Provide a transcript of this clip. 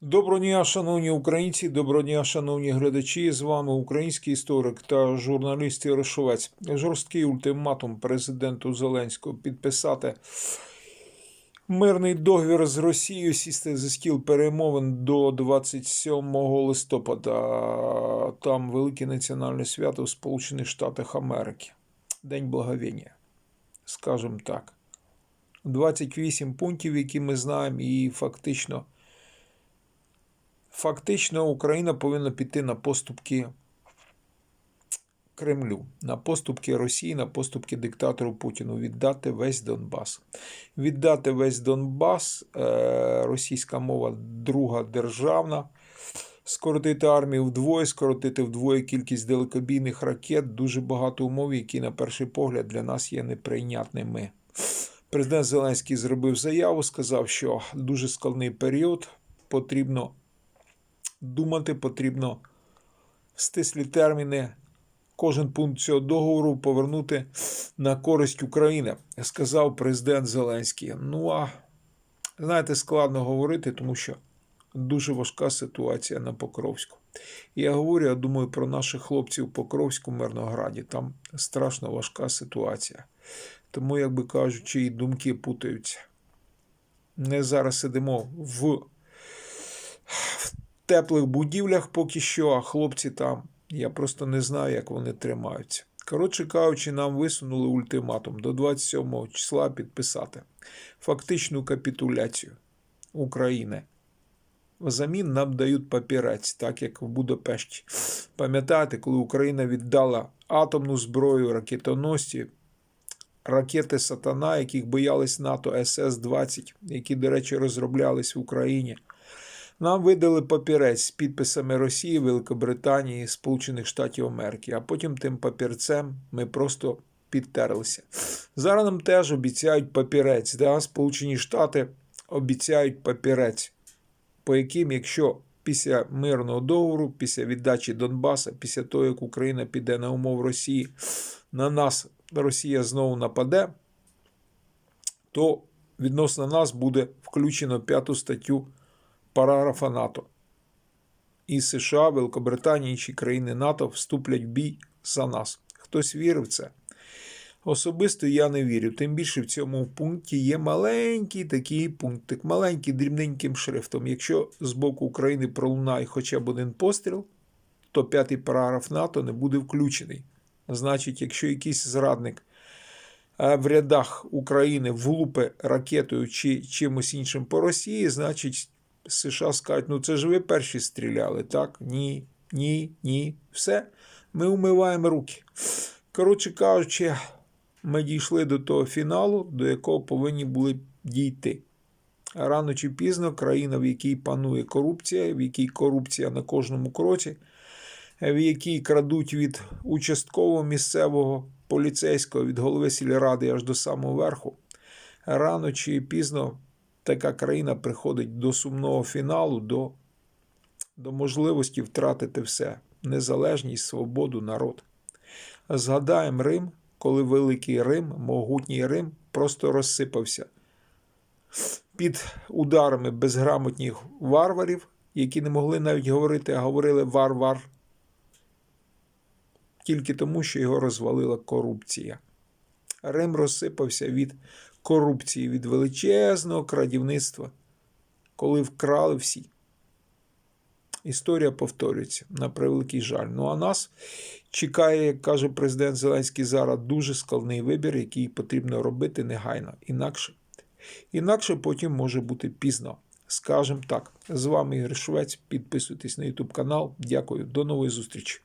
Доброго дня, шановні українці, доброго дня, шановні глядачі. З вами український історик та журналіст Ярошовець. Жорсткий ультиматум президенту Зеленського підписати мирний договір з Росією, сісти за стіл перемовин до 27 листопада. Там велике національне свято в Сполучених Штатах Америки. День благовіння, скажімо так. 28 пунктів, які ми знаємо, і фактично. Фактично, Україна повинна піти на поступки Кремлю, на поступки Росії, на поступки диктатору Путіну, віддати весь Донбас. Віддати весь Донбас, е, російська мова друга державна, скоротити армію вдвоє, скоротити вдвоє кількість далекобійних ракет, дуже багато умов, які, на перший погляд, для нас є неприйнятними. Президент Зеленський зробив заяву, сказав, що дуже складний період, потрібно думати потрібно стислі терміни кожен пункт цього договору повернути на користь України, сказав президент Зеленський. Ну а знаєте, складно говорити, тому що дуже важка ситуація на Покровську. Я говорю, я думаю про наших хлопців в Покровську Мирнограді. Там страшно важка ситуація. Тому, як би кажучи, і думки путаються. Ми зараз сидимо в теплих будівлях поки що, а хлопці там, я просто не знаю, як вони тримаються. Коротше кажучи, нам висунули ультиматум до 27 числа підписати фактичну капітуляцію України. Взамін нам дають папірець, так як в Будапешті. Пам'ятаєте, коли Україна віддала атомну зброю, ракетоносці, ракети Сатана, яких боялись НАТО СС-20, які, до речі, розроблялись в Україні. Нам видали папірець з підписами Росії, Великобританії, Сполучених Штатів Америки, а потім тим папірцем ми просто підтерлися. Зараз нам теж обіцяють папірець. Да? Сполучені Штати обіцяють папірець, по яким, якщо після мирного договору, після віддачі Донбаса, після того, як Україна піде на умов Росії, на нас Росія знову нападе, то відносно нас буде включено п'яту статтю параграфа НАТО. І США, Великобританія, інші країни НАТО вступлять в бій за нас. Хтось вірив це? Особисто я не вірю. Тим більше в цьому пункті є маленький такий пунктик, маленький дрібненьким шрифтом. Якщо з боку України пролунає хоча б один постріл, то п'ятий параграф НАТО не буде включений. Значить, якщо якийсь зрадник е, в рядах України влупе ракетою чи чимось іншим по Росії, значить США скажуть, ну це ж ви перші стріляли, так? Ні, ні, ні. Все. Ми умиваємо руки. Коротше кажучи, ми дійшли до того фіналу, до якого повинні були дійти. Рано чи пізно країна, в якій панує корупція, в якій корупція на кожному кроці, в якій крадуть від участкового місцевого поліцейського від голови сільради аж до самого верху. Рано чи пізно така країна приходить до сумного фіналу, до, до можливості втратити все: незалежність, свободу, народ. Згадаємо Рим, коли Великий Рим, могутній Рим, просто розсипався під ударами безграмотних варварів, які не могли навіть говорити, а говорили вар-вар. Тільки тому, що його розвалила корупція. Рим розсипався від корупції, від величезного крадівництва, коли вкрали всі. Історія повторюється на превеликий жаль. Ну а нас чекає, як каже президент Зеленський, зараз дуже складний вибір, який потрібно робити негайно. Інакше, інакше потім може бути пізно. Скажем так, з вами Ігор Швець. Підписуйтесь на YouTube канал. Дякую, до нової зустрічі.